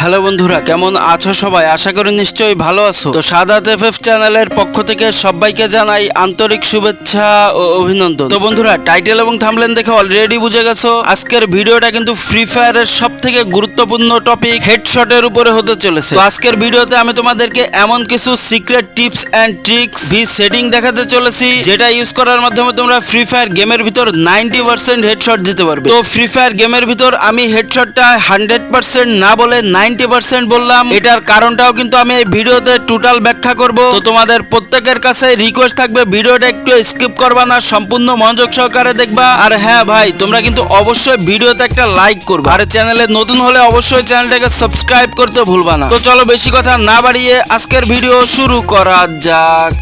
Hello বন্ধুরা, কেমন আছো সবাই? আশা করি নিশ্চয়ই ভালো আছো। তো সাদাত এফ এফ চ্যানেলের পক্ষ থেকে সবাইকে জানাই আন্তরিক শুভেচ্ছা ও অভিনন্দন। তো বন্ধুরা, টাইটেল এবং থামলেন দেখে অলরেডি বুঝে গেছো, আজকের ভিডিওটা কিন্তু ফ্রি ফায়ারের সব থেকে গুরুত্বপূর্ণ টপিক হেডশটের উপরে হতে চলেছে। তো আজকের ভিডিওতে আমি তোমাদেরকে এমন কিছু secret tips and tricks V setting দেখাতে চলেছি, যেটা ইউজ করার মাধ্যমে তোমরা ফ্রি ফায়ার গেমের ভিতর নাইনটি পার্সেন্ট হেডশট দিতে পারবে। তো ফ্রি ফায়ার গেমের ভিতর আমি হেডশটটা হান্ড্রেড পার্সেন্ট না বলে নাইনটি পার্সেন্ট বললাম। এটার কারণটাও কিন্তু আমি এই ভিডিওতে টোটাল ব্যাখ্যা করব। তো তোমাদের প্রত্যেকের কাছে রিকোয়েস্ট থাকবে, ভিডিওটা একটু স্কিপ করবা না, সম্পূর্ণ মনোযোগ সহকারে দেখবা। আর হ্যাঁ ভাই, তোমরা কিন্তু অবশ্যই ভিডিওতে একটা লাইক করবে। আর চ্যানেলে নতুন হলে অবশ্যই চ্যানেলটাকে সাবস্ক্রাইব করতে ভুলবা না। তো চলো বেশি কথা না বাড়িয়ে আজকের ভিডিও শুরু করা যাক।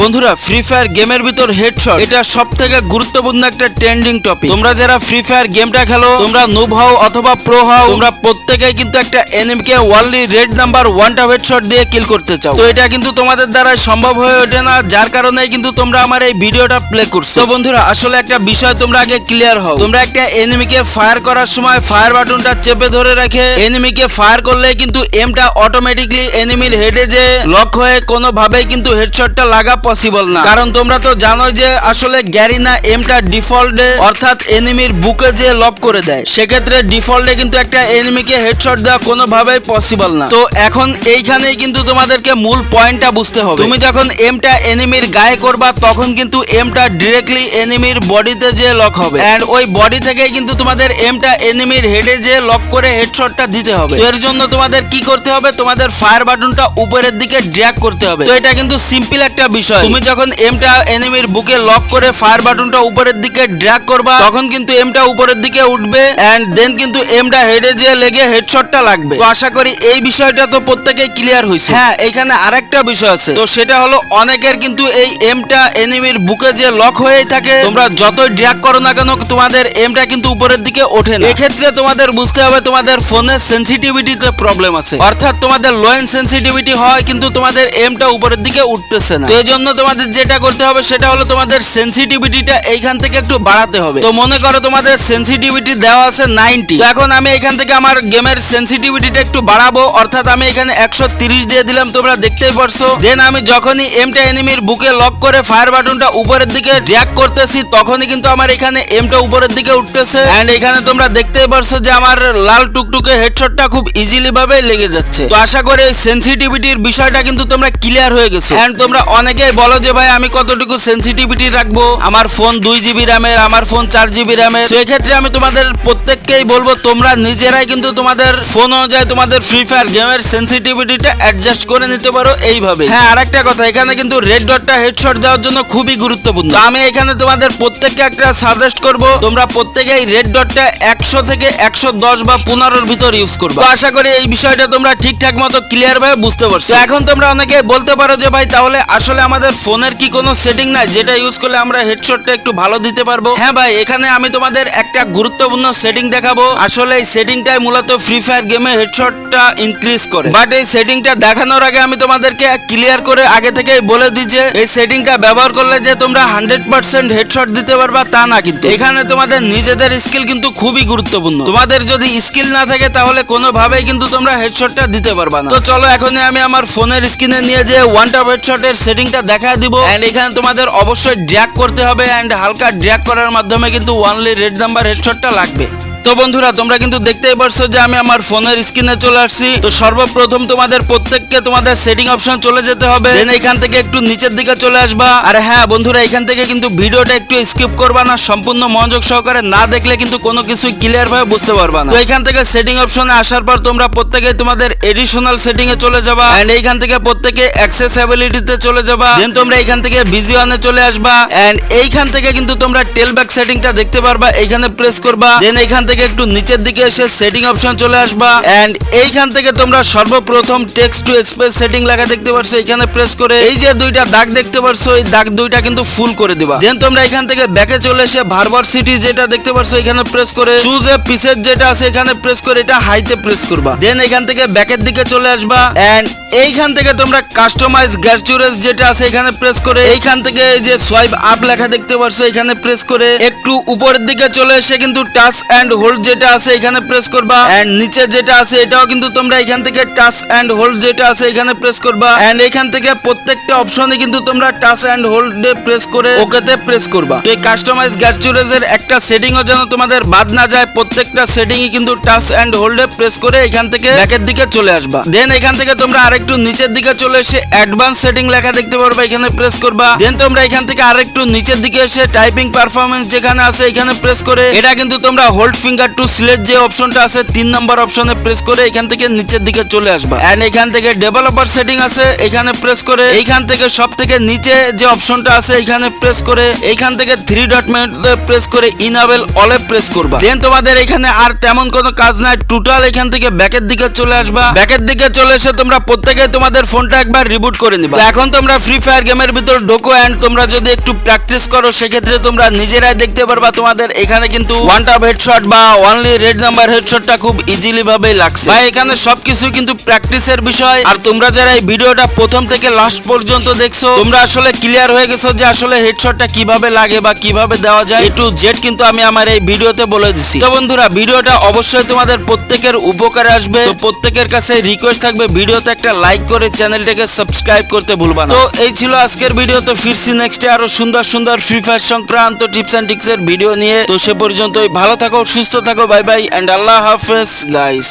বন্ধুরা ফ্রি ফায়ার গেমের ভিতর হেডশট এটা সব থেকে গুরুত্বপূর্ণ একটা ট্রেন্ডিং টপিক তোমরা যারা ফ্রি ফায়ার গেমটা খেলো, তোমরা নুব হও অথবা প্রো হও, তোমরা প্রত্যেকেই কিন্তু একটা এনিমিকে ওয়ানলি রেড নাম্বার ওয়ানটা হেডশট দিয়ে কিল করতে চাও। তো এটা কিন্তু তোমাদের দ্বারা সম্ভব হয়ে ওঠে না, যার কারণে কিন্তু তোমরা আমার এই ভিডিওটা প্লে করছ। বন্ধুরা, আসলে একটা বিষয় তোমরা আগে ক্লিয়ার হও। তোমরা একটা এনিমিকে ফায়ার করার সময় ফায়ার বাটনটা চেপে ধরে রেখে এনিমিকে ফায়ার করলে কিন্তু এমটা অটোমেটিকলি এনিমির হেডে যে লক হয়ে কোনোভাবেই কিন্তু হেডশটটা লাগা পসিবল না। কারণ তোমরা তো জানো যে আসলে গ্যারিনা এমটা ডিফল্টে, অর্থাৎ এনিমির বুকে যে লক করে দেয়, সেক্ষেত্রে ডিফল্টে কিন্তু একটা এনিমিকে হেডশট দেওয়া কোনোভাবেই পসিবল না। তো এখন এইখানেই কিন্তু তোমাদেরকে মূল পয়েন্টটা বুঝতে হবে। তুমি যখন এমটা এনিমির গায়ে করবা, তখন কিন্তু এমটা ডিরেক্টলি এনিমির বডিতে যে লক হবে। এন্ড ওই বডি থেকেই কিন্তু তোমাদের এমটা এনিমির হেডে যে লক করে হেডশটটা দিতে হবে। তো এর জন্য তোমাদের কি করতে হবে? তোমাদের ফায়ার বাটনটা উপরের দিকে ড্র্যাগ করতে হবে। তো এটা কিন্তু সিম্পল একটা বিষয়। তুমি যখন এমটা এনিমির বুকে লক করে ফায়ার বাটনটা উপরের দিকে ড্র্যাগ করবা তখন কিন্তু এমটা উপরের দিকে উঠবে এন্ড দেন কিন্তু এমটা হেডে যে লেগে হেডশটটা লাগবে। তো আশা করি এই বিষয়টা তো প্রত্যেকেই ক্লিয়ার হয়েছে হ্যাঁ এখানে আরেকটা বিষয় আছে। তো সেটা হলো অনেকের কিন্তু এই এমটা এনিমির বুকে যে লক হয়েই থাকে তোমরা যতই ড্র্যাগ করো না কেন তোমাদের এমটা কিন্তু উপরের দিকে ওঠে না। এক্ষেত্রে তোমাদের বুঝতে হবে তোমাদের ফোনের সেন্সিটিভিটিতে প্রবলেম আছে। অর্থাৎ তোমাদের লো এন্ড সেন্সিটিভিটি হয় কিন্তু তোমাদের এমটা উপরের দিকে উঠতেছে না। তো এই জন্য তোমাদের যেটা করতে হবে সেটা হলো তোমাদের সেন্সিটিভিটিটা এইখান থেকে একটু বাড়াতে হবে। তো মনে করো তোমাদের সেন্সিটিভিটি দেওয়া আছে নাইনটি এখন আমি এখান থেকে আমার গেমের সেন্সিটিভিটিটা একটু বাড়াবো। অর্থাৎ আমি এখানে একশো দিয়ে দিলাম, তোমরা দেখতেই পারছ। দেন আমি যখনই এমটা এনিমির বুকে লক করে ফায়ার বাটনটা উপরের দিকে ড্র্যাগ করতেছি, তখনই কিন্তু আমার এখানে এমটা উপরের দিকে উঠতেছে। এন্ড এখানে তোমরা দেখতেই পারছ যে আমার লাল টুকটুকে হেডশটটা খুব ইজিলি ভাবে লেগে যাচ্ছে। তো আশা করি সেন্সিটিভিটির বিষয়টা কিন্তু তোমরা ক্লিয়ার হয়ে গেছো। এন্ড তোমরা অনেকেই বলো যে ভাই, আমি কতটুকু সেন্সিটিভিটি রাখব? আমার ফোন দুই জিবি র্যামের আমার ফোন চার জিবি র্যামের তো এক্ষেত্রে আমি তোমাদের প্রত্যেককেই বলব, তোমরা নিজেরাই কিন্তু তোমাদের ফোন অনুযায়ী তোমাদের ফ্রি ফায়ার গেমের সেন্সিটিভিটিটা অ্যাডজাস্ট করে নিতে পারো এইভাবে হ্যাঁ আরেকটা কথা, এখানে কিন্তু রেড ডটটা হেডশট দেওয়ার জন্য খুবই গুরুত্বপূর্ণ। আমি এখানে তোমাদের প্রত্যেককে একটা সাজেস্ট করব, তোমরা প্রত্যেকেই রেড ডটটা একশো থেকে একশো দশ বা পনেরোর ভিতর ইউজ করবে। আশা করি এই বিষয়টা তোমরা ঠিকঠাক মতো ক্লিয়ার ভাবে বুঝতে পারছ। এখন তোমরা অনেকে বলতে পারো যে ভাই, তাহলে আসলে আমাদের ফোনের কি কোনো সেটিং নাই? যেটা ইউজ করলে আমরা হেডশটটা একটু ভালো দিতে পারব? হ্যাঁ ভাই, এখানে আমি তোমাদের একটা গুরুত্বপূর্ণ সেটিং দেখাবো। আসলে এই সেটিংটাই মূলত ফ্রি ফায়ার গেমে হেডশটটা ইনক্রিজ করে। বাট এই সেটিংটা দেখানোর আগে আমি তোমাদেরকে ক্লিয়ার করে আগে থেকেই বলে দিই যে, এই সেটিংটা ব্যবহার করলে যে তোমরা হান্ড্রেড পার্সেন্ট হেডশট দিতে পারবা তা না কিন্তু। এখানে তোমাদের নিজেদের স্কিল কিন্তু খুবই গুরুত্বপূর্ণ। তোমাদের যদি স্কিল না থাকে তাহলে কোনোভাবেই কিন্তু তোমরা হেডশটটা দিতে পারবা না। তো চলো এখনই আমি আমার ফোনের স্ক্রিনে নিয়ে যে ওয়ান টপ হেডশটের সেটিংটা দেখা দিব। এন্ড এখানে তোমাদের অবশ্যই ড্র্যাগ করতে হবে এন্ড হালকা ড্র্যাগ করার মাধ্যমে কিন্তু ওয়ানলি রেড নাম্বার হেডশটটা লাগবে। তো বন্ধুরা, তোমরা কিন্তু দেখতেই পারছ যে আমি আমার ফোনের স্ক্রিনে চলে আসছি। তো সর্বপ্রথম তোমাদের প্রত্যেককে তোমাদের সেটিং অপশন চলে যেতে হবে। দেন এখান থেকে একটু নিচের দিকে চলে আসবা। আর হ্যাঁ বন্ধুরা, এখান থেকে কিন্তু ভিডিওটা একটু স্কিপ করবা না, সম্পূর্ণ মনোযোগ সহকারে না দেখলে কিন্তু কোনো কিছু ক্লিয়ার ভাবে বুঝতে পারবা না। তো এখান থেকে সেটিং অপশনে আসার পর তোমরা প্রত্যেকে তোমাদের এডিশনাল সেটিং এ চলে যাবা। এন্ড এইখান থেকে প্রত্যেকে অ্যাক্সেসিবিলিটিতে চলে যাবা। দেন তোমরা এখান থেকে ভিজুয়ালে চলে আসবা। এন্ড এইখান থেকে কিন্তু তোমরা টেলব্যাক সেটিংটা দেখতে পারবা। এইখানে প্রেস করবা। দেন এইখান থেকে থেকে একটু নিচের দিকে এসে সেটিং অপশন চলে আসবা। এন্ড এইখান থেকে তোমরা সর্বপ্রথম টেক্সট টু স্পেস সেটিং লেখা দেখতে পারছ, এখানে প্রেস করে। এই যে দুইটা দাগ দেখতে পারছ, এই দাগ দুইটা কিন্তু ফুল করে দিবা। দেন তোমরা এখান থেকে ব্যাকে চলে এসে ভার্বার সিটি যেটা দেখতে পারছ, এখানে প্রেস করে। চুজ এ পিসের যেটা আছে, এখানে প্রেস করে, এটা হাইতে প্রেস করবা। দেন এখান থেকে ব্যাকের দিকে চলে আসবা। এন্ড এইখান থেকে তোমরা কাস্টমাইজ গ্যারচুরেস যেটা আছে, এখানে প্রেস করে। এইখান থেকে যে সোয়াইপ আপ লেখা দেখতে পারছ, এখানে প্রেস করে। একটু উপরের দিকে চলে এসে কিন্তু টাচ এন্ড হোল্ড যেটা আছে এখানে প্রেস করবা। এন্ড নিচে যেটা আছে এটাও কিন্তু তোমরা এখান থেকে টাচ এন্ড হোল্ড যেটা আছে এখানে প্রেস করবা। এন্ড এখান থেকে প্রত্যেকটা অপশনে কিন্তু তোমরা টাচ এন্ড হোল্ড প্রেস করে ওকেতে প্রেস করবা। তো এই কাস্টমাইজ গ্যারচুরেস এর একটা সেটিংও যেন তোমাদের বাদ না যায় প্রত্যেকটা সেটিংই কিন্তু টাচ এন্ড হোল্ডে প্রেস করে এখান থেকে ব্যাকের দিকে চলে আসবা। দেন এখান থেকে তোমরা আরেকটু নিচের দিকে চলে এসে অ্যাডভান্স সেটিং লেখা দেখতে পারবা এখানে প্রেস করবা। দেন তোমরা এখান থেকে আরেকটু নিচের দিকে এসে টাইপিং পারফরমেন্স যেখানে আছে এখানে প্রেস করে। এটা কিন্তু তোমরা হোল্ড ফিঙ্গার টু সিলেক্ট যে অপশনটা আছে, তিন নম্বর অপশনে প্রেস করে এখান থেকে নিচের দিকে চলে আসবা। এন্ড এখান থেকে ডেভেলপার সেটিং আছে, এখানে প্রেস করে এইখান থেকে সব থেকে নিচে যে অপশনটা আছে, এখানে প্রেস করে এইখান থেকে থ্রি ডট মেনুতে প্রেস করে ইনাবেল অলে প্রেস করবা। দেন তোমাদের এখানে আর তেমন কোনো কাজ নাই টোটাল এখান থেকে ব্যাকের দিকে চলে আসবা। ব্যাকের দিকে চলে এসে তোমরা প্রত্যেকে তোমাদের ফোনটা একবার রিবুট করে নিবা। এখন তোমরা ফ্রি ফায়ার গেমের ভিতর ঢোকো এন্ড তোমরা যদি একটু প্র্যাকটিস করো, সেক্ষেত্রে তোমরা নিজেরাই দেখতে পারবা তোমাদের এখানে কিন্তু ওয়ান টাপ হেডশট বা অনলি রেড নাম্বার হেডশটটা খুব ইজিলি ভাবেই লাগছে। ভাই, এখানে সবকিছু কিন্তু প্র্যাকটিসের বিষয়। আর তোমরা যারা এই ভিডিওটা প্রথম থেকে লাস্ট পর্যন্ত দেখছ, তোমরা আসলে ক্লিয়ার হয়ে গেছো যে আসলে হেডশটটা কীভাবে লাগে বা কীভাবে দেওয়া যায়। একটু জেড কিন্তু আমি আমার এই ভিডিওতে বলে দিছি। তো বন্ধুরা, ভিডিওটা অবশ্যই তোমাদের প্রত্যেকের উপকারে আসবে। প্রত্যেকের কাছে রিকোয়েস্ট থাকবে, ভিডিওতে একটা লাইক করে চ্যানেলটাকে সাবস্ক্রাইব করতে ভুলবা না। তো এই ছিল আজকের ভিডিও। তো ফিরছি নেক্সটে আরও সুন্দর সুন্দর ফ্রি ফায়ার সংক্রান্ত টিপস এন্ড টিক্স এর ভিডিও নিয়ে। তো সে পর্যন্তই, ভালো থাকো, সুস্থ থাকো বাই বাই এন্ড আল্লাহ হাফেজ গাইস